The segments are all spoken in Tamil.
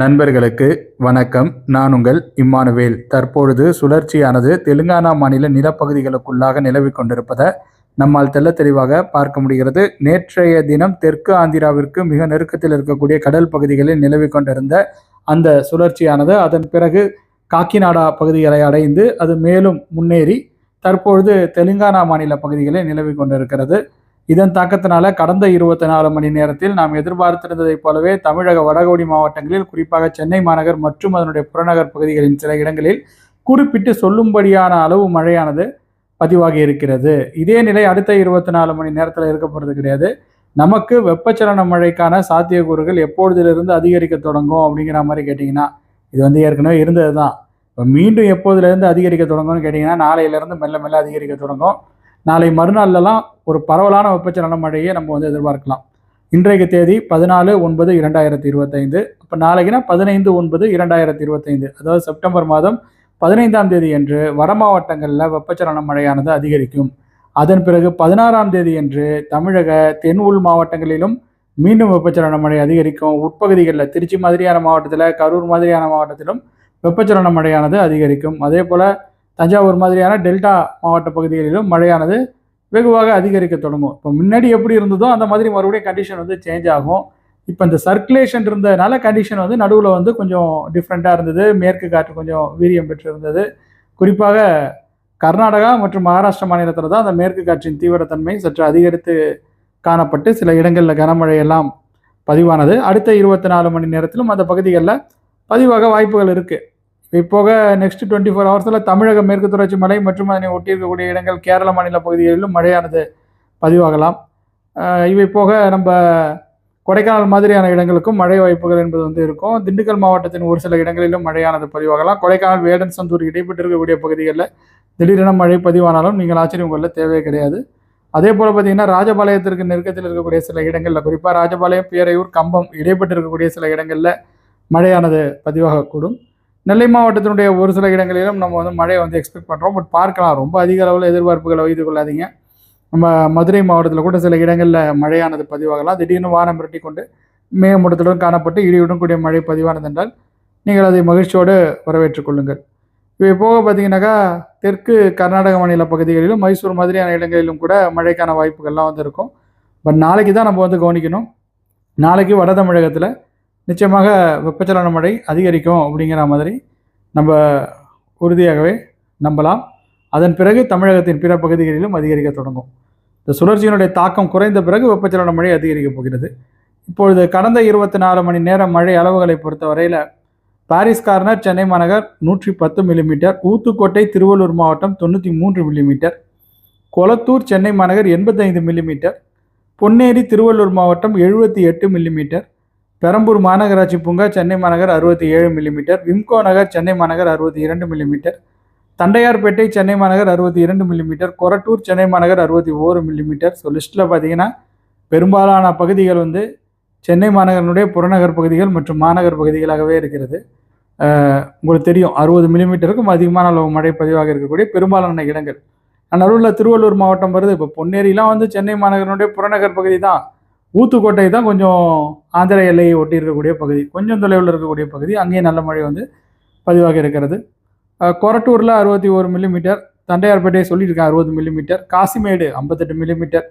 நண்பர்களுக்கு வணக்கம். நான் உங்கள் இம்மானுவேல். தற்பொழுது சுழற்சியானது தெலுங்கானா மாநில நிலப்பகுதிகளுக்குள்ளாக நிலவிக் கொண்டிருப்பதை நம்மால் தெள்ள தெளிவாக பார்க்க முடிகிறது. நேற்றைய தினம் தெற்கு ஆந்திராவிற்கு மிக நெருக்கத்தில் இருக்கக்கூடிய கடல் பகுதிகளில் நிலவிக் கொண்டிருந்த அந்த சுழற்சியானது அதன் பிறகு காக்கிநாடா பகுதிகளை அடைந்து அது மேலும் முன்னேறி தற்பொழுது தெலுங்கானா மாநில பகுதிகளில் நிலவிக் கொண்டிருக்கிறது. இதன் தாக்கத்தினால கடந்த இருபத்தி நாலு மணி நேரத்தில் நாம் எதிர்பார்த்திருந்ததைப் போலவே தமிழக வடகோடி மாவட்டங்களில் குறிப்பாக சென்னை மாநகர் மற்றும் அதனுடைய புறநகர் பகுதிகளின் சில இடங்களில் குறிப்பிட்டு சொல்லும்படியான அளவு மழையானது பதிவாகி இருக்கிறது. இதே நிலை அடுத்த இருபத்தி நாலு மணி நேரத்தில் இருக்க போகிறது கிடையாது. நமக்கு வெப்பச்சலன மழைக்கான சாத்தியக்கூறுகள் எப்பொழுதிலிருந்து அதிகரிக்க தொடங்கும் அப்படிங்கிற மாதிரி கேட்டிங்கன்னா இது வந்து ஏற்கனவே இருந்தது தான் இப்போ மீண்டும் எப்போதுலேருந்து அதிகரிக்க தொடங்கும்னு கேட்டிங்கன்னா நாளையிலேருந்து மெல்ல மெல்ல அதிகரிக்க தொடங்கும். நாளை மறுநாள்லலாம் ஒரு பரவலான வெப்பச்சலன மழையை நம்ம வந்து எதிர்பார்க்கலாம். இன்றைக்கு தேதி பதினாலு ஒன்பது இரண்டாயிரத்தி இருபத்தைந்து இப்போ நாளைக்குனா பதினைந்து ஒன்பது இரண்டாயிரத்தி இருபத்தைந்து அதாவது செப்டம்பர் மாதம் பதினைந்தாம் தேதி அன்று வட மாவட்டங்களில் வெப்பச்சலன மழையானது அதிகரிக்கும். அதன் பிறகு பதினாறாம் தேதி அன்று தமிழக தென் உள் மாவட்டங்களிலும் மீண்டும் வெப்பச்சலன மழை அதிகரிக்கும். உட்பகுதிகளில் திருச்சி மாதிரியான மாவட்டத்தில் கரூர் மாதிரியான மாவட்டத்திலும் வெப்பச்சலன மழையானது அதிகரிக்கும். அதே போல் தஞ்சாவூர் மாதிரியான டெல்டா மாவட்ட பகுதிகளிலும் மழையானது வெகுவாக அதிகரிக்க தொடங்கும். இப்போ முன்னாடி எப்படி இருந்ததோ அந்த மாதிரி மறுபடியும் கண்டிஷன் வந்து சேஞ்ச் ஆகும். இப்போ இந்த சர்க்குலேஷன் இருந்ததுனால கண்டிஷன் வந்து நடுவில் வந்து கொஞ்சம் டிஃப்ரெண்ட்டாக இருந்தது. மேற்கு காற்று கொஞ்சம் வீரியம் பெற்று இருந்தது குறிப்பாக கர்நாடகா மற்றும் மகாராஷ்டிரா மாநிலத்தில் தான் அந்த மேற்கு காற்றின் தீவிரத்தன்மை சற்று அதிகரித்து காணப்பட்டு சில இடங்களில் கனமழை எல்லாம் பதிவானது. அடுத்த இருபத்தி நாலு மணி நேரத்திலும் அந்த பகுதிகளில் பதிவாக வாய்ப்புகள் இருக்குது இப்போ போக நெக்ஸ்ட் டுவெண்ட்டி ஃபோர் ஹவர்ஸில் தமிழக மேற்கு தொடர்ச்சி மலை மற்றும் அதனை ஒட்டி இருக்கக்கூடிய இடங்கள் கேரள மாநில பகுதிகளிலும் மழையானது பதிவாகலாம். இவை போக நம்ம கொடைக்கானல் மாதிரியான இடங்களுக்கும் மழை வாய்ப்புகள் என்பது வந்து இருக்கும். திண்டுக்கல் மாவட்டத்தின் ஒரு சில இடங்களிலும் மழையானது பதிவாகலாம். கொடைக்கானல் வேடன் சந்தூர் இடைப்பட்டு இருக்கக்கூடிய பகுதிகளில் திடீரென மழை பதிவானாலும் நீங்கள் ஆச்சரியம் கொள்ள தேவையே கிடையாது. அதே போல் பார்த்தீங்கன்னா ராஜபாளையத்திற்கு நெருக்கத்தில் இருக்கக்கூடிய சில இடங்களில் குறிப்பாக ராஜபாளையம் பேரையூர் கம்பம் இடைப்பட்டு இருக்கக்கூடிய சில இடங்களில் மழையானது பதிவாகக்கூடும். நெல்லை மாவட்டத்தினுடைய ஒரு சில இடங்களிலும் நம்ம வந்து மழையை வந்து எக்ஸ்பெக்ட் பண்ணுறோம் பட் பார்க்கலாம். ரொம்ப அதிக அளவில் எதிர்பார்ப்புகளை வைத்து கொள்ளாதீங்க நம்ம மதுரை மாவட்டத்தில் கூட சில இடங்களில் மழையானது பதிவாகலாம். திடீர்னு வானம் மிரட்டி கொண்டு மேகமூட்டத்துடன் காணப்பட்டு இடியுடன் கூடிய மழை பதிவானது என்றால் நீங்கள் அதை மகிழ்ச்சியோடு வரவேற்றுக் கொள்ளுங்கள் இவை போக பார்த்தீங்கன்னாக்கா தெற்கு கர்நாடக மாநில பகுதிகளிலும் மைசூர் மாதிரியான இடங்களிலும் கூட மழைக்கான வாய்ப்புகள்லாம் வந்து இருக்கும். பட் நாளைக்கு தான் நம்ம வந்து கவனிக்கணும். நாளைக்கு வட தமிழகத்தில் நிச்சயமாக வெப்பச்சலன மழை அதிகரிக்கும் அப்படிங்கிற மாதிரி நம்ம உறுதியாகவே நம்பலாம். அதன் பிறகு தமிழகத்தின் பிற பகுதிகளிலும் அதிகரிக்க தொடங்கும். இந்த சுழற்சியினுடைய தாக்கம் குறைந்த பிறகு வெப்பச்சலன மழை அதிகரிக்கப் போகிறது. இப்பொழுது கடந்த இருபத்தி நாலு மணி நேர மழை அளவுகளை பொறுத்தவரையில் பாரிஸ் கார்னர் சென்னை மாநகர் நூற்றி பத்து மில்லிமீட்டர் ஊத்துக்கோட்டை திருவள்ளூர் மாவட்டம் தொண்ணூற்றி மூன்று மில்லிமீட்டர் கொளத்தூர் சென்னை மாநகர் எண்பத்தைந்து மில்லிமீட்டர் பொன்னேரி திருவள்ளூர் மாவட்டம் எழுபத்தி எட்டு மில்லிமீட்டர் பெரம்பூர் மாநகராட்சி பூங்கா சென்னை மாநகர் அறுபத்தி ஏழு மில்லிமீட்டர் விம்கோ நகர் சென்னை மாநகர் அறுபத்தி இரண்டு மில்லிமீட்டர் தண்டையார்பேட்டை சென்னை மாநகர் அறுபத்தி இரண்டு மில்லிமீட்டர் கொரட்டூர் சென்னை மாநகர் அறுபத்தி ஓரு மில்லிமீட்டர் ஸோ லிஸ்ட்டில் பார்த்தீங்கன்னா பெரும்பாலான பகுதிகள் வந்து சென்னை மாநகரனுடைய புறநகர் பகுதிகள் மற்றும் மாநகர் பகுதிகளாகவே இருக்கிறது. உங்களுக்கு தெரியும் அறுபது மில்லிமீட்டருக்கும் அதிகமான அளவு மழை பதிவாக இருக்கக்கூடிய பெரும்பாலான இடங்கள். நடுவில் திருவள்ளூர் மாவட்டம் வருது. இப்போ பொன்னேரிலாம் வந்து சென்னை மாநகரனுடைய புறநகர் பகுதி தான். ஊத்துக்கோட்டை தான் கொஞ்சம் ஆந்திர எல்லையை ஒட்டி இருக்கக்கூடிய பகுதி கொஞ்சம் தொலைவில் இருக்கக்கூடிய பகுதி. அங்கேயும் நல்ல மழை வந்து பதிவாக இருக்கிறது. கொரட்டூரில் அறுபத்தி ஒரு மில்லிமீட்டர் தண்டையார்பேட்டையை சொல்லியிருக்கேன் அறுபது மில்லிமீட்டர் காசிமேடு ஐம்பத்தெட்டு மில்லிமீட்டர்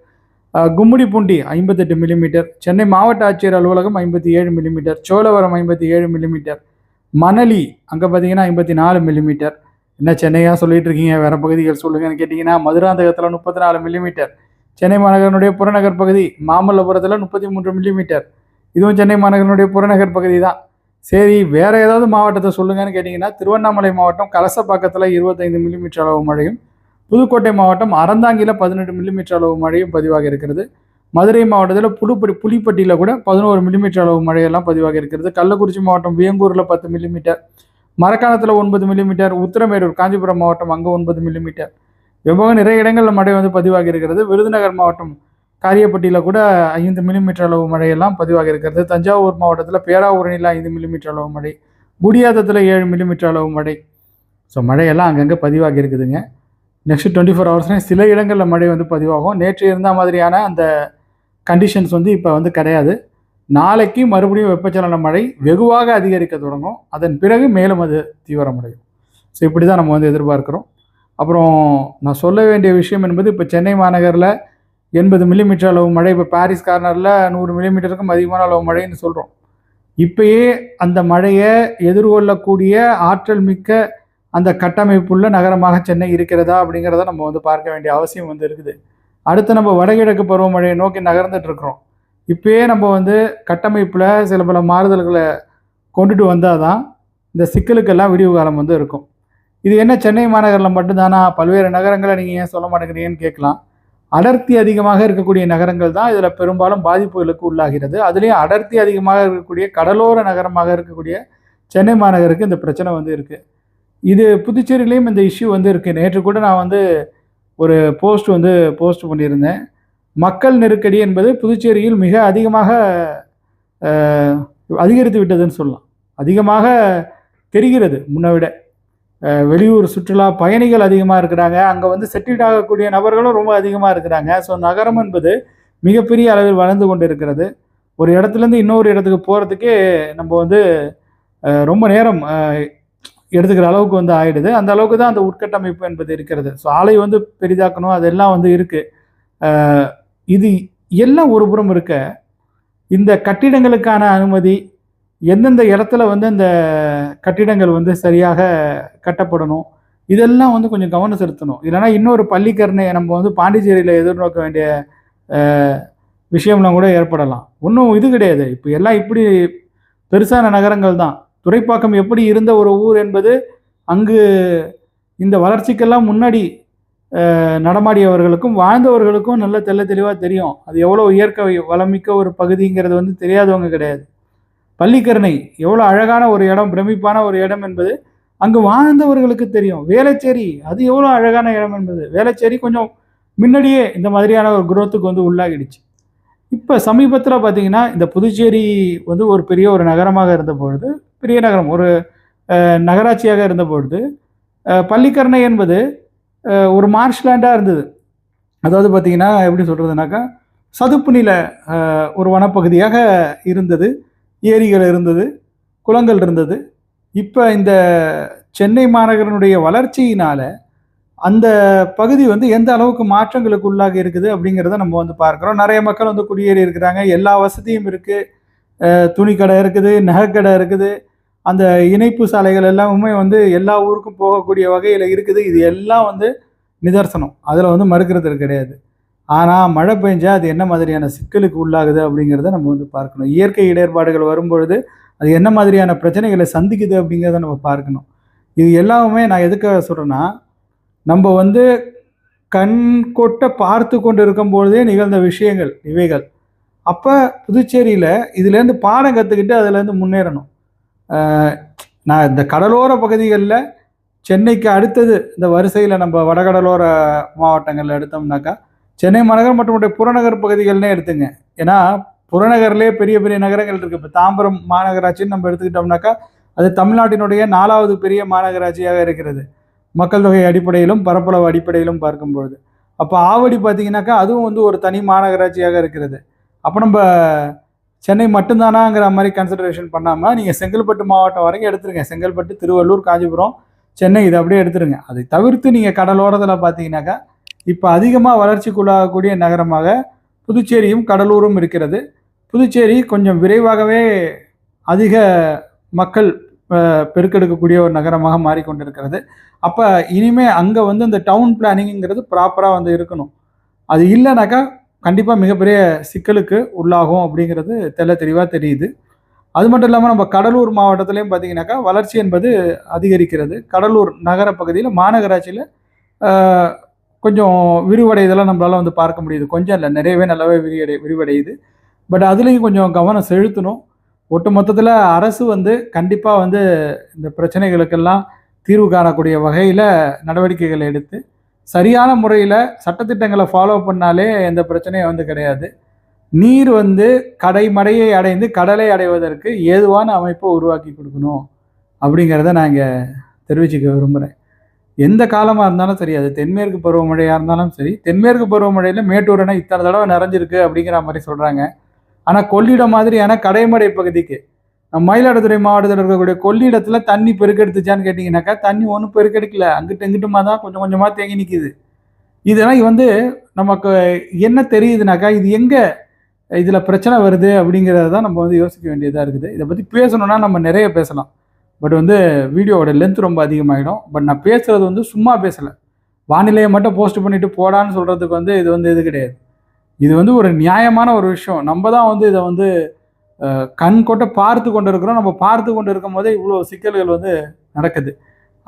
அஹ் கும்மிடிப்பூண்டி ஐம்பத்தெட்டு மில்லிமீட்டர் சென்னை மாவட்ட ஆட்சியர் அலுவலகம் ஐம்பத்தி ஏழு மில்லிமீட்டர் சோழவரம் ஐம்பத்தி ஏழு மில்லிமீட்டர் மணலி அங்கே பார்த்தீங்கன்னா ஐம்பத்தி நாலு மில்லிமீட்டர் என்ன சென்னையாக சொல்லிட்டு இருக்கீங்க? வேற பகுதிகள் சொல்லுங்கன்னு கேட்டிங்கன்னா மதுராந்தகத்தில் முப்பத்தி நாலு மில்லிமீட்டர் சென்னை மாநகரனுடைய புறநகர் பகுதி மாமல்லபுரத்தில் முப்பத்தி மூன்று மில்லிமீட்டர் இதுவும் சென்னை மாநகரனுடைய புறநகர் பகுதி தான் சரி வேற ஏதாவது மாவட்டத்தை சொல்லுங்கன்னு கேட்டிங்கன்னா திருவண்ணாமலை மாவட்டம் கலசப்பாக்கத்தில் இருபத்தைந்து மில்லிமீட்டர் அளவு மழையும் புதுக்கோட்டை மாவட்டம் அறந்தாங்கியில் பதினெட்டு மில்லிமீட்டர் அளவு மழையும் பதிவாக இருக்கிறது. மதுரை மாவட்டத்தில் புதுப்படி புலிப்பட்டியில் கூட பதினோரு மில்லிமீட்டர் அளவு மழையெல்லாம் பதிவாக இருக்கிறது. கள்ளக்குறிச்சி மாவட்டம் வியங்கூரில் பத்து மில்லிமீட்டர் மரக்காணத்தில் ஒன்பது மில்லிமீட்டர் உத்திரமேரூர் காஞ்சிபுரம் மாவட்டம் அங்கே ஒன்பது மில்லிமீட்டர் வெவ்வேறு நிறைய இடங்களில் மழை வந்து பதிவாகி இருக்கிறது. விருதுநகர் மாவட்டம் காரியப்பட்டியில் கூட ஐந்து மில்லிமீட்டர் அளவு மழையெல்லாம் பதிவாகி இருக்கிறது. தஞ்சாவூர் மாவட்டத்தில் பேராவூரணியில் ஐந்து மில்லிமீட்டர் அளவு மழை குடியாத்தத்தில் ஏழு மில்லிமீட்டர் அளவு மழை. ஸோ மழையெல்லாம் அங்கங்கே பதிவாகி இருக்குதுங்க. நெக்ஸ்ட் டுவெண்ட்டி ஃபோர் ஹவர்ஸ்லேயும் சில இடங்களில் மழை வந்து பதிவாகும். நேற்று இருந்த மாதிரியான அந்த கண்டிஷன்ஸ் வந்து இப்போ வந்து கிடையாது. நாளைக்கு மறுபடியும் வெப்பச்சலன மழை வெகுவாக அதிகரிக்க தொடங்கும். அதன் பிறகு மேலும் அது தீவிரமடையும். ஸோ இப்படி தான் நம்ம வந்து எதிர்பார்க்குறோம். அப்புறம் நான் சொல்ல வேண்டிய விஷயம் என்பது இப்போ சென்னை மாநகரில் எண்பது மில்லிமீட்டர் அளவு மழை இப்போ பாரிஸ் கார்னரில் நூறு மில்லிமீட்டருக்கும் அதிகமான அளவு மழைன்னு சொல்கிறோம் இப்பயே அந்த மழையை எதிர்கொள்ளக்கூடிய ஆற்றல் மிக்க அந்த கட்டமைப்புள்ள நகரமாக சென்னை இருக்கிறதா அப்படிங்கிறத நம்ம வந்து பார்க்க வேண்டிய அவசியம் வந்து இருக்குது. அடுத்து நம்ம வடகிழக்கு பருவமழையை நோக்கி நகர்ந்துட்டு இருக்கிறோம். இப்பயே நம்ம வந்து கட்டமைப்பில் சில பல மாறுதல்களை கொண்டுட்டு வந்தால் தான் இந்த சிக்கலுக்கெல்லாம் விடிவு காலம் வந்து இருக்கும். இது என்ன சென்னை மாநகரில் மட்டும்தானா? பல்வேறு நகரங்களை நீங்கள் ஏன் சொல்ல மாட்டேங்கிறீங்கன்னு கேட்கலாம். அடர்த்தி அதிகமாக இருக்கக்கூடிய நகரங்கள் தான் இதில் பெரும்பாலும் பாதிப்புகளுக்கு உள்ளாகிறது. அதுலேயும் அடர்த்தி அதிகமாக இருக்கக்கூடிய கடலோர நகரமாக இருக்கக்கூடிய சென்னை மாநகருக்கு இந்த பிரச்சனை வந்து இருக்குது இது புதுச்சேரியிலையும் இந்த இஷ்யூ வந்து இருக்குது நேற்று கூட நான் வந்து ஒரு போஸ்ட் வந்து போஸ்ட் பண்ணியிருந்தேன். மக்கள் நெருக்கடி என்பது புதுச்சேரியில் மிக அதிகமாக அதிகரித்து விட்டதுன்னு சொல்லலாம். அதிகமாக தெரிகிறது. முன்னை விட வெளியூர் சுற்றுலா பயணிகள் அதிகமாக இருக்கிறாங்க. அங்கே வந்து செட்டில் ஆகக்கூடிய நபர்களும் ரொம்ப அதிகமாக இருக்கிறாங்க. ஸோ நகரம் என்பது மிகப்பெரிய அளவில் வளர்ந்து கொண்டு இருக்கிறது ஒரு இடத்துலேருந்து இன்னொரு இடத்துக்கு போகிறதுக்கே நம்ம வந்து ரொம்ப நேரம் எடுத்துக்கிற அளவுக்கு வந்து ஆகிடுது அந்த அளவுக்கு தான் அந்த உட்கட்டமைப்பு என்பது இருக்கிறது. ஸோ ஆலை வந்து பெரிதாக்கணும். அதெல்லாம் வந்து இருக்குது இது எல்லாம் ஒரு புறம் இருக்க இந்த கட்டிடங்களுக்கான அனுமதி எந்தெந்த இடத்துல வந்து இந்த கட்டிடங்கள் வந்து சரியாக கட்டப்படணும் இதெல்லாம் வந்து கொஞ்சம் கவனம் செலுத்தணும். இல்லைன்னா இன்னொரு பள்ளிக்கரணையை நம்ம வந்து பாண்டிச்சேரியில் எதிர்நோக்க வேண்டிய விஷயம்லாம் கூட ஏற்படலாம். ஒன்றும் இது கிடையாது. இப்போ எல்லாம் இப்படி பெருசான நகரங்கள் தான். துறைப்பாக்கம் எப்படி இருந்த ஒரு ஊர் என்பது அங்கு இந்த வளர்ச்சிக்கெல்லாம் முன்னாடி நடமாடியவர்களுக்கும் வாழ்ந்தவர்களுக்கும் நல்ல தெள்ள தெளிவாக தெரியும். அது எவ்வளோ இயற்கை வளமிக்க ஒரு பகுதிங்கிறது வந்து தெரியாதவங்க கிடையாது. பள்ளிக்கரணை எவ்வளோ அழகான ஒரு இடம் பிரமிப்பான ஒரு இடம் என்பது அங்கு வாழ்ந்தவர்களுக்கு தெரியும். வேளச்சேரி அது எவ்வளோ அழகான இடம் என்பது. வேளச்சேரி கொஞ்சம் முன்னாடியே இந்த மாதிரியான ஒரு குரோத்துக்கு வந்து உள்ளாகிடுச்சு. இப்போ சமீபத்தில் பார்த்தீங்கன்னா இந்த புதுச்சேரி வந்து ஒரு பெரிய ஒரு நகரமாக இருந்த பொழுது பெரிய நகரம் ஒரு நகராட்சியாக இருந்த பொழுது பள்ளிக்கரணை என்பது ஒரு மார்ஷ்லேண்டாக இருந்தது. அதாவது பார்த்தீங்கன்னா எப்படி சொல்கிறதுனாக்கா சதுப்பு நில ஒரு வனப்பகுதியாக இருந்தது. ஏரிகள் இருந்தது குளங்கள் இருந்தது. இப்போ இந்த சென்னை மாநகரனுடைய வளர்ச்சியினால் அந்த பகுதி வந்து எந்த அளவுக்கு மாற்றங்களுக்கு உள்ளாக இருக்குது அப்படிங்கிறத நம்ம வந்து பார்க்குறோம். நிறைய மக்கள் வந்து குடியேறி இருக்கிறாங்க. எல்லா வசதியும் இருக்குது துணிக்கடை இருக்குது நகைக்கடை இருக்குது. அந்த இணைப்பு சாலைகள் எல்லாமே வந்து எல்லா ஊருக்கும் போகக்கூடிய வகையில் இருக்குது. இது எல்லாம் வந்து நிதர்சனம். அதில் வந்து மறுக்கிறது கிடையாது. ஆனால் மழை பெஞ்சா அது என்ன மாதிரியான சிக்கலுக்கு உள்ளாகுது அப்படிங்கிறத நம்ம வந்து பார்க்கணும். இயற்கை இடர்பாடுகள் வரும்பொழுது அது என்ன மாதிரியான பிரச்சனைகளை சந்திக்குது அப்படிங்கிறத நம்ம பார்க்கணும். இது எல்லாமே நான் எதுக்காக சொல்கிறேன்னா நம்ம வந்து கண் கொட்ட பார்த்து கொண்டு இருக்கும்பொழுதே நிகழ்ந்த விஷயங்கள் இவைகள். அப்போ புதுச்சேரியில் இதுலேருந்து பாடம் கற்றுக்கிட்டு அதுலேருந்து முன்னேறணும். நான் இந்த கடலோர பகுதிகளில் சென்னைக்கு அடுத்தது இந்த வரிசையில் நம்ம வடகடலோர மாவட்டங்களில் எடுத்தோம்னாக்கா சென்னை மாநகர் மற்றும் புறநகர் பகுதிகள்னே எடுத்துங்க. ஏன்னா புறநகர்லேயே பெரிய பெரிய நகரங்கள் இருக்குது இப்போ தாம்பரம் மாநகராட்சின்னு நம்ம எடுத்துக்கிட்டோம்னாக்கா அது தமிழ்நாட்டினுடைய நாலாவது பெரிய மாநகராட்சியாக இருக்கிறது. மக்கள் தொகை அடிப்படையிலும் பரப்பளவு அடிப்படையிலும் பார்க்கும்பொழுது. அப்போ ஆவடி பார்த்தீங்கன்னாக்கா அதுவும் வந்து ஒரு தனி மாநகராட்சியாக இருக்கிறது. அப்போ நம்ம சென்னை மட்டும்தானாங்கிற மாதிரி கன்சிடரேஷன் பண்ணாமல் நீங்கள் செங்கல்பட்டு மாவட்டம் வரைக்கும் எடுத்துருங்க. செங்கல்பட்டு திருவள்ளூர் காஞ்சிபுரம் சென்னை இதை அப்படியே எடுத்துருங்க. அதை தவிர்த்து நீங்கள் கடலோரத்தில் பார்த்தீங்கன்னாக்கா இப்போ அதிகமாக வளர்ச்சிக்குள்ளாகக்கூடிய நகரமாக புதுச்சேரியும் கடலூரும் இருக்கிறது. புதுச்சேரி கொஞ்சம் விரைவாகவே அதிக மக்கள் பெருக்கெடுக்கக்கூடிய ஒரு நகரமாக மாறிக்கொண்டிருக்கிறது. அப்போ இனிமே அங்கே வந்து இந்த டவுன் பிளானிங்கிறது ப்ராப்பராக வந்து இருக்கணும். அது இல்லைனாக்கா கண்டிப்பாக மிகப்பெரிய சிக்கலுக்கு உள்ளாகும் அப்படிங்கிறது தெல்ல தெளிவாக தெரியுது. அது மட்டும் இல்லாமல் நம்ம கடலூர் மாவட்டத்திலையும் பார்த்தீங்கன்னாக்கா வளர்ச்சி என்பது அதிகரிக்கிறது. கடலூர் நகர பகுதியில் மாநகராட்சியில் கொஞ்சம் விரிவடைதெல்லாம் நம்மளால் வந்து பார்க்க முடியுது. கொஞ்சம் இல்லை நிறையவே நல்லாவே விரிவடை விரிவடையுது. பட் அதுலேயும் கொஞ்சம் கவனம் செலுத்தணும். ஒட்டு மொத்தத்தில் அரசு வந்து கண்டிப்பாக வந்து இந்த பிரச்சனைகளுக்கெல்லாம் தீர்வு காணக்கூடிய வகையில் நடவடிக்கைகளை எடுத்து சரியான முறையில் சட்டத்திட்டங்களை ஃபாலோ பண்ணாலே எந்த பிரச்சனையும் வந்து கிடையாது. நீர் வந்து கடைமடையை அடைந்து கடலை அடைவதற்கு ஏதுவான அமைப்பை உருவாக்கி கொடுக்கணும். அப்படிங்கிறத நான் இங்கே தெரிவிச்சுக்க விரும்புகிறேன் எந்த காலமாக இருந்தாலும் சரி அது தென்மேற்கு பருவமழையாக இருந்தாலும் சரி தென்மேற்கு பருவமழையில் மேட்டூர் அணை இத்தனை தடவை நிறைஞ்சிருக்கு அப்படிங்கிற மாதிரி சொல்கிறாங்க ஆனால் கொள்ளிடம் மாதிரியான கடைமடை பகுதிக்கு நம்ம மயிலாடுதுறை மாவட்டத்தில் இருக்கக்கூடிய கொள்ளிடத்தில் தண்ணி பெருக்கெடுத்துச்சான்னு கேட்டிங்கனாக்கா தண்ணி ஒன்றும் பெருக்கெடுக்கல. அங்கிட்டு இங்கிட்டுமா தான் கொஞ்சம் கொஞ்சமாக தேங்கி நிற்கிது இதெல்லாம் வந்து நமக்கு என்ன தெரியுதுனாக்கா இது எங்கே இதில் பிரச்சனை வருது அப்படிங்கிறத தான் நம்ம வந்து யோசிக்க வேண்டியதாக இருக்குது. இதை பற்றி பேசணும்னா நம்ம நிறைய பேசலாம். பட் வந்து வீடியோவோட லென்த் ரொம்ப அதிகமாகிடும் பட் நான் பேசுகிறது வந்து சும்மா பேசலை. வானிலையை மட்டும் போஸ்ட் பண்ணிவிட்டு போடான்னு சொல்கிறதுக்கு வந்து இது வந்து இது கிடையாது. இது வந்து ஒரு நியாயமான ஒரு விஷயம். நம்ம தான் வந்து இதை வந்து கண் கொட்ட பார்த்து கொண்டு இருக்கிறோம். நம்ம பார்த்து கொண்டு இருக்கும் போதே இவ்வளோ சிக்கல்கள் வந்து நடக்குது.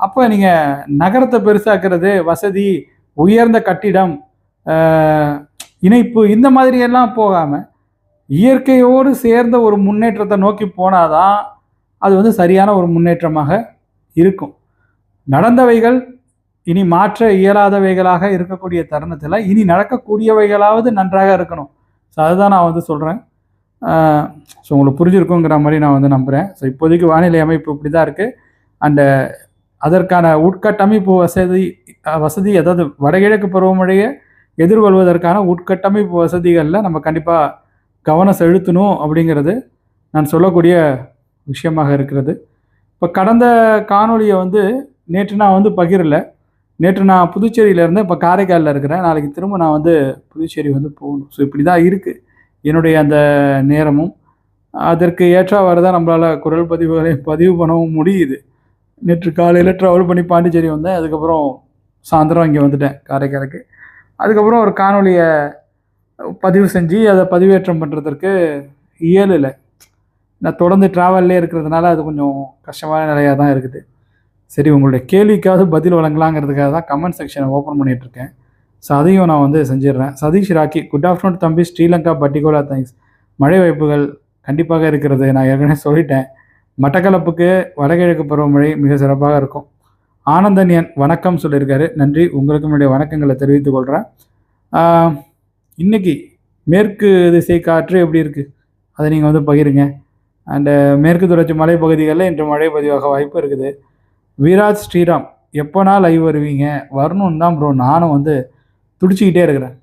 அப்போ நீங்கள் நகரத்தை பெருசாக்குறது வசதி உயர்ந்த கட்டிடம் இணைப்பு இந்த மாதிரியெல்லாம் போகாமல் இயற்கையோடு சேர்ந்த ஒரு முன்னேற்றத்தை நோக்கி போனாதான் அது வந்து சரியான ஒரு முன்னேற்றமாக இருக்கும். நடந்தவைகள் இனி மாற்ற இயலாதவைகளாக இருக்கக்கூடிய தருணத்தில் இனி நடக்கக்கூடியவைகளாவது நன்றாக இருக்கணும். ஸோ அதுதான் நான் வந்து சொல்கிறேன் ஸோ உங்களுக்கு புரிஞ்சிருக்குங்கிற மாதிரி நான் வந்து நம்புகிறேன் ஸோ இப்போதைக்கு வானிலை அமைப்பு இப்படி தான் இருக்குது அண்டு அதற்கான உட்கட்டமைப்பு வசதி வசதி அதாவது வடகிழக்கு பருவமழையை எதிர்கொள்வதற்கான உட்கட்டமைப்பு வசதிகளில் நம்ம கண்டிப்பாக கவனம் செலுத்தணும் அப்படிங்கிறது நான் சொல்லக்கூடிய விஷயமாக இருக்கிறது. இப்போ கடந்த காணொலியை வந்து நேற்று நான் வந்து பகிரல. நேற்று நான் புதுச்சேரியில் இருந்தேன் இப்போ காரைக்காலில் இருக்கிறேன். நாளைக்கு திரும்ப நான் வந்து புதுச்சேரி வந்து போகணும். ஸோ இப்படி தான் இருக்குது என்னுடைய அந்த நேரமும். அதற்கு ஏற்றவாறு தான் நம்மளால் குரல் பதிவுகளை பதிவு பண்ணவும் முடியுது. நேற்று காலையில் ட்ராவல் பண்ணி பாண்டிச்சேரி வந்தேன். அதுக்கப்புறம் சாயந்தரம் இங்கே வந்துட்டேன் காரைக்காலுக்கு. அதுக்கப்புறம் ஒரு காணொளியை பதிவு செஞ்சு அதை பதிவேற்றம் பண்ணுறதற்கு இயலலை. நான் தொடர்ந்து ட்ராவல்லே இருக்கிறதுனால அது கொஞ்சம் கஷ்டமான நிலையாக தான் இருக்குது. சரி உங்களுடைய கேள்விக்காவது பதில் வழங்கலாங்கிறதுக்காக தான் கமெண்ட் செக்ஷனை ஓப்பன் பண்ணிகிட்ருக்கேன் ஸோ அதையும் நான் வந்து செஞ்சிடுறேன். சதீஷ் ராக்கி குட் ஆஃப்டர்நூன் தம்பி. ஸ்ரீலங்கா பர்டிகுலர் தேங்க்ஸ் மழை வாய்ப்புகள் கண்டிப்பாக இருக்கிறது. நான் ஏற்கனவே சொல்லிட்டேன். மட்டக்களப்புக்கு வடகிழக்கு பருவமழை மிக சிறப்பாக இருக்கும். ஆனந்தன்யன் வணக்கம் சொல்லியிருக்காரு. நன்றி. உங்களுக்கு என்னுடைய வணக்கங்களை தெரிவித்துக் கொள்கிறேன் இன்றைக்கி இன்னைக்கு மேற்கு திசை காற்று எப்படி இருக்குது அதை நீங்கள் வந்து பகிருங்க. அண்டு uh, மேற்கு தொடர்ச்சி மலைப்பகுதிகளில் இன்று மழை பதிவாக வாய்ப்பு இருக்குது. விராஜ் ஸ்ரீராம் எப்போனா லைவ் வருவீங்க? வரணும்னு தான் ப்ரோ நானும் வந்து துடிச்சிக்கிட்டே இருக்கிறேன்.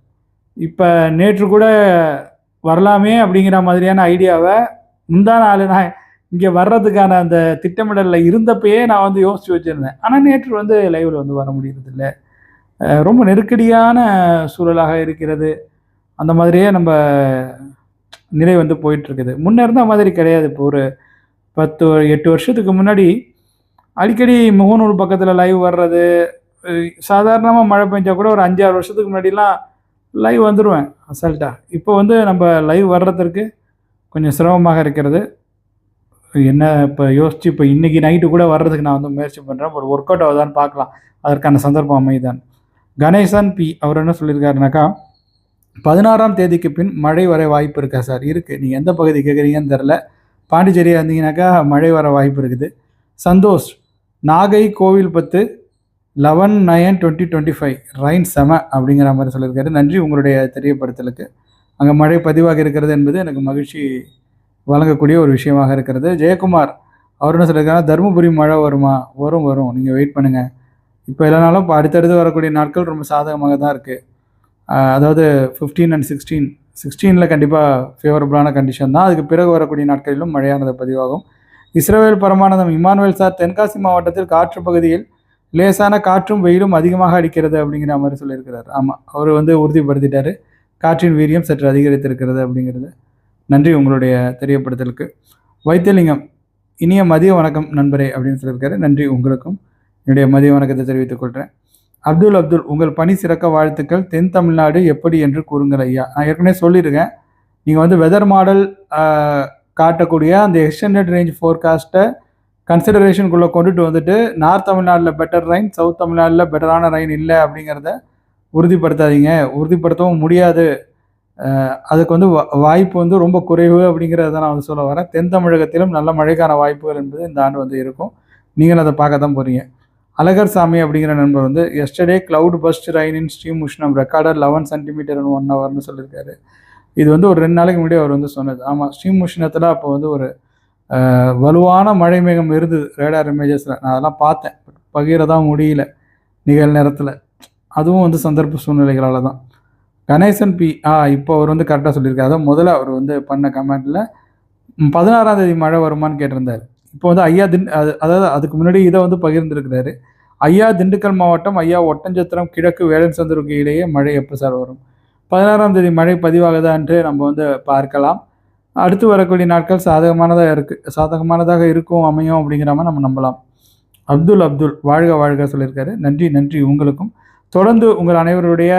இப்போ நேற்று கூட வரலாமே அப்படிங்கிற மாதிரியான ஐடியாவை முந்தா நாள் நான் இங்கே வர்றதுக்கான அந்த திட்டமிடலில் இருந்தப்பயே நான் வந்து யோசித்து வச்சுருந்தேன். ஆனால் நேற்று வந்து லைவில் வந்து வர முடியறதில்ல. ரொம்ப நெருக்கடியான சூழலாக இருக்கிறது. அந்த மாதிரியே நம்ம நிலை வந்து போயிட்டுருக்குது. முன்னே இருந்த மாதிரி கிடையாது. இப்போ ஒரு பத்து எட்டு வருஷத்துக்கு முன்னாடி அடிக்கடி முகநூல் பக்கத்தில் லைவ் வர்றது சாதாரணமாக மழை பெஞ்சா கூட ஒரு அஞ்சாறு வருஷத்துக்கு முன்னாடிலாம் லைவ் வந்துடுவேன் அசால்ட்டாக இப்போ வந்து நம்ம லைவ் வர்றதற்கு கொஞ்சம் சிரமமாக இருக்கிறது. என்ன இப்போ யோசிச்சு இப்போ இன்றைக்கி நைட்டு கூட வர்றதுக்கு நான் வந்து முயற்சி பண்ணுறேன் ஒரு ஒர்க் அவுட் ஆகுதான்னு பார்க்கலாம். அதற்கான சந்தர்ப்பம் அமைதான் கணேசன் பி அவர் என்ன சொல்லியிருக்காருனாக்கா பதினாறாம் தேதிக்கு பின் மழை வர வாய்ப்பு இருக்கா சார்? இருக்குது நீங்கள் எந்த பகுதி கேட்குறீங்கன்னு தெரில பாண்டிச்சேரியாக இருந்தீங்கன்னாக்கா மழை வர வாய்ப்பு இருக்குது. சந்தோஷ் நாகை கோவில் பத்து eleven nine twenty twenty five rain செம அப்படிங்கிற மாதிரி சொல்லியிருக்காரு. நன்றி உங்களுடைய தெரியப்படுத்தலுக்கு. அங்கே மழை பதிவாக இருக்கிறது என்பது எனக்கு மகிழ்ச்சி வழங்கக்கூடிய ஒரு விஷயமாக இருக்கிறது. ஜெயக்குமார் அவர் என்ன சொல்லியிருக்காங்க தருமபுரி மழை வருமா? வரும் வரும். நீங்கள் வெயிட் பண்ணுங்கள் இப்போ இல்லைனாலும் இப்போ அடுத்தடுத்து வரக்கூடிய நாட்கள் ரொம்ப சாதகமாக தான் இருக்குது அதாவது ஃபிஃப்டீன் அண்ட் சிக்ஸ்டீன் சிக்ஸ்டீனில் கண்டிப்பாக ஃபேவரபுளான கண்டிஷன் தான். அதுக்கு பிறகு வரக்கூடிய நாட்களிலும் மழையானது பதிவாகும். இஸ்ரேல் பரமானந்தம் இமானுவேல் சார் தென்காசி மாவட்டத்தில் காற்று பகுதியில் லேசான காற்றும் வெயிலும் அதிகமாக அடிக்கிறது அப்படிங்கிற மாதிரி சொல்லியிருக்கிறார். ஆமாம் அவர் வந்து உறுதிப்படுத்திட்டார். காற்றின் வீரியம் சற்று அதிகரித்திருக்கிறது அப்படிங்கிறது. நன்றி உங்களுடைய தெரியப்படுத்தலுக்கு. வைத்தியலிங்கம் இனிய மதிய வணக்கம் நண்பரே அப்படின்னு சொல்லியிருக்காரு. நன்றி உங்களுக்கும். என்னுடைய மதிய வணக்கத்தை தெரிவித்துக் கொள்கிறேன் அப்துல் அப்துல் உங்கள் பணி சிறக்க வாழ்த்துக்கள். தென் தமிழ்நாடு எப்படி என்று கூறுங்கள் ஐயா. நான் ஏற்கனவே சொல்லியிருக்கேன். நீங்கள் வந்து வெதர் மாடல் காட்டக்கூடிய அந்த எக்ஸ்டெண்டட் ரேஞ்ச் ஃபோர்காஸ்ட்டை கன்சிடரேஷனுக்குள்ளே கொண்டுட்டு வந்துட்டு நார்த் தமிழ்நாட்டில் பெட்டர் ரைன் சவுத் தமிழ்நாட்டில் பெட்டரான ரைன் இல்லை அப்படிங்கிறத உறுதிப்படுத்தாதீங்க. உறுதிப்படுத்தவும் முடியாது. அதுக்கு வந்து வா- வாய்ப்பு வந்து ரொம்ப குறைவு அப்படிங்கிறத நான் வந்து சொல்ல வரேன். தென் தமிழகத்திலும் நல்ல மழைக்கான வாய்ப்புகள் என்பது இந்த ஆண்டு வந்து இருக்கும். நீங்கள் அதை பார்க்க தான் போகிறீங்க அழகர் சாமி அப்படிங்கிற நண்பர் வந்து yesterday cloud burst rain in ஸ்ரீம் உஷ்ணம் ரெக்கார்டர் லெவன் சென்டிமீட்டர் ஒன் ஹவர்னு சொல்லியிருக்காரு. இது வந்து ஒரு ரெண்டு நாளைக்கு முன்னாடி அவர் வந்து சொன்னது. ஆமாம் ஸ்ரீம் உஷ்ணத்தில் அப்போ வந்து ஒரு வலுவான மழை மேகம் இருந்தது ரேடார் இமேஜஸில் நான் அதெல்லாம் பார்த்தேன். பகிர தான் முடியல நிகழ் நேரத்தில். அதுவும் வந்து சந்தர்ப்ப சூழ்நிலைகளால் தான். கணேசன் பி ஆ இப்போ அவர் வந்து கரெக்டாக சொல்லியிருக்காரு. அதான் முதல்ல அவர் வந்து பண்ண கமெண்ட்டில் பதினாறாம் தேதி மழை வருமான்னு கேட்டிருந்தார். இப்போ வந்து ஐயா திண் அது அதாவது அதுக்கு முன்னாடி இதை வந்து பகிர்ந்துருக்கிறாரு. ஐயா திண்டுக்கல் மாவட்டம் ஐயா ஒட்டஞ்சத்திரம் கிழக்கு வேலன் சந்தருக்கு இடையே மழை எப்போ சார் வரும்? பதினாறாம் தேதி மழை பதிவாகுதா என்று நம்ம வந்து பார்க்கலாம். அடுத்து வரக்கூடிய நாட்கள் சாதகமானதாக இருக்குது சாதகமானதாக இருக்கும் அமையும் அப்படிங்கிற மாதிரி நம்ம நம்பலாம். அப்துல் அப்துல் வாழ்க வாழ்க சொல்லியிருக்காரு. நன்றி நன்றி உங்களுக்கும். தொடர்ந்து உங்கள் அனைவருடைய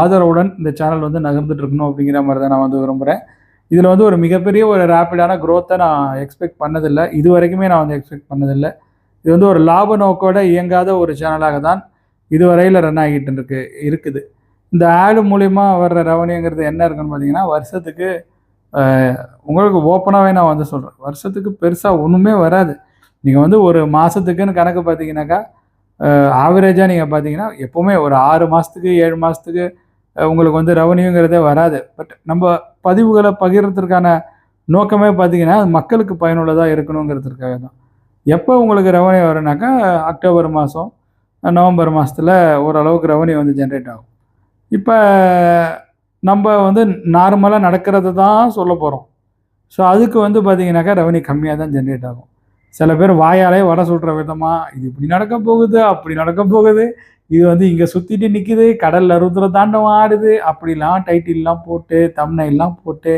ஆதரவுடன் இந்த சேனல் வந்து நகர்ந்துட்டு இருக்கணும் அப்படிங்கிற மாதிரி தான் நான் வந்து விரும்புகிறேன் இதில் வந்து ஒரு மிகப்பெரிய ஒரு ரேப்பிடான க்ரோத்தை நான் எக்ஸ்பெக்ட் பண்ணதில்லை. இது வரைக்குமே நான் வந்து எக்ஸ்பெக்ட் பண்ணதில்லை. இது வந்து ஒரு லாப நோக்கோட இயங்காத ஒரு சேனலாக தான் இதுவரையில் ரன் ஆகிட்டு இருக்கு இருக்குது. இந்த ஆடு மூலிமா வர்ற ரெவன்யூங்கிறது என்ன இருக்குன்னு பார்த்தீங்கன்னா வருஷத்துக்கு உங்களுக்கு ஓப்பனாகவே நான் வந்து சொல்கிறேன் வருஷத்துக்கு பெருசாக ஒன்றுமே வராது. நீங்கள் வந்து ஒரு மாதத்துக்குன்னு கணக்கு பார்த்தீங்கன்னாக்கா ஆவரேஜாக நீங்கள் பார்த்தீங்கன்னா எப்போவுமே ஒரு ஆறு மாதத்துக்கு ஏழு மாதத்துக்கு உங்களுக்கு வந்து ரெவன்யூங்கிறதே வராது. பட் நம்ம பதிவுகளை பகிர்றதுக்கான நோக்கமே பார்த்தீங்கன்னா மக்களுக்கு பயனுள்ளதாக இருக்கணுங்கிறதுக்காக தான். எப்போ உங்களுக்கு ரெவன்யூ வரும்னாக்கா அக்டோபர் மாதம் நவம்பர் மாதத்தில் ஓரளவுக்கு ரெவன்யூ வந்து ஜென்ரேட் ஆகும். இப்போ நம்ம வந்து நார்மலாக நடக்கிறது தான் சொல்ல போகிறோம் ஸோ அதுக்கு வந்து பார்த்தீங்கன்னாக்கா ரெவன்யூ கம்மியாக தான் ஜென்ரேட் ஆகும். சில பேர் வாயாலே வடை சுடுற விதமாக இது இப்படி நடக்க போகுது அப்படி நடக்க போகுது இது வந்து இங்கே சுற்றிட்டு நிற்கிது கடலில் ருத்ர தாண்டவம் ஆடுது அப்படிலாம் டைட்டில்லாம் போட்டு தம்னைலாம் போட்டு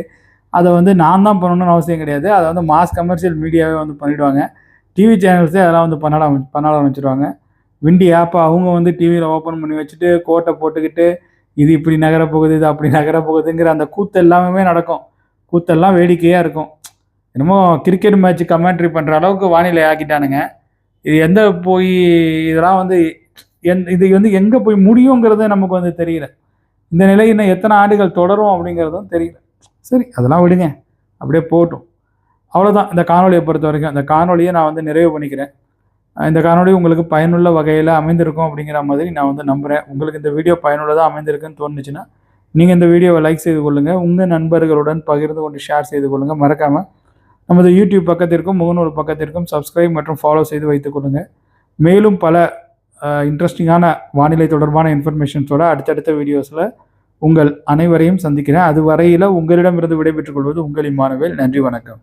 அதை வந்து நான் தான் பண்ணணும்னு அவசியம் கிடையாது. அதை வந்து மாஸ் கமர்ஷியல் மீடியாவே வந்து பண்ணிவிடுவாங்க டிவி சேனல்ஸே அதெல்லாம் வந்து பண்ண பண்ணாட பண்ண ஆரம்பிச்சிருவாங்க. விண்டி ஆப்பை அவங்க வந்து டிவியில் ஓப்பன் பண்ணி வச்சுட்டு கோட்டை போட்டுக்கிட்டு இது இப்படி நகரப்போகுது இது அப்படி நகரப்போகுதுங்கிற அந்த கூத்து எல்லாமே நடக்கும். கூத்தெல்லாம் வேடிக்கையாக இருக்கும். என்னமோ கிரிக்கெட் மேட்ச் கமெண்ட்ரி பண்ணுற அளவுக்கு வானிலை ஆக்கிட்டானுங்க. இது எந்த போய் இதெல்லாம் வந்து என் இது வந்து எங்கே போய் முடியுங்கிறது நமக்கு வந்து தெரியல. இந்த நிலை இன்னும் எத்தனை ஆண்டுகள் தொடரும் அப்படிங்கிறதும் தெரியல. சரி அதெல்லாம் விடுங்க. அப்படியே போகட்டும் அவ்வளோதான் இந்த காணொலியை பொறுத்த வரைக்கும் இந்த காணொலியை நான் வந்து நிறைவு பண்ணிக்கிறேன். இந்த காணொலி உங்களுக்கு பயனுள்ள வகையில் அமைந்திருக்கும் அப்படிங்கிற மாதிரி நான் வந்து நம்புகிறேன் உங்களுக்கு இந்த வீடியோ பயனுள்ளதாக அமைந்திருக்குன்னு தோணுச்சுன்னா நீங்கள் இந்த வீடியோவை லைக் செய்து கொள்ளுங்கள் உங்கள் நண்பர்களுடன் பகிர்ந்து கொண்டு ஷேர் செய்து கொள்ளுங்கள் மறக்காமல் நமது யூடியூப் பக்கத்திற்கும் முகநூல் பக்கத்திற்கும் சப்ஸ்கிரைப் மற்றும் ஃபாலோ செய்து வைத்துக் கொள்ளுங்கள் மேலும் பல இன்ட்ரெஸ்டிங்கான வானிலை தொடர்பான இன்ஃபர்மேஷன்ஸோட அடுத்தடுத்த வீடியோஸில் உங்கள் அனைவரையும் சந்திக்கிறேன். அது வரையில் உங்களிடமிருந்து விடைபெற்றுக் கொள்வது உங்கள் இம்மானுவேல் நன்றி வணக்கம்.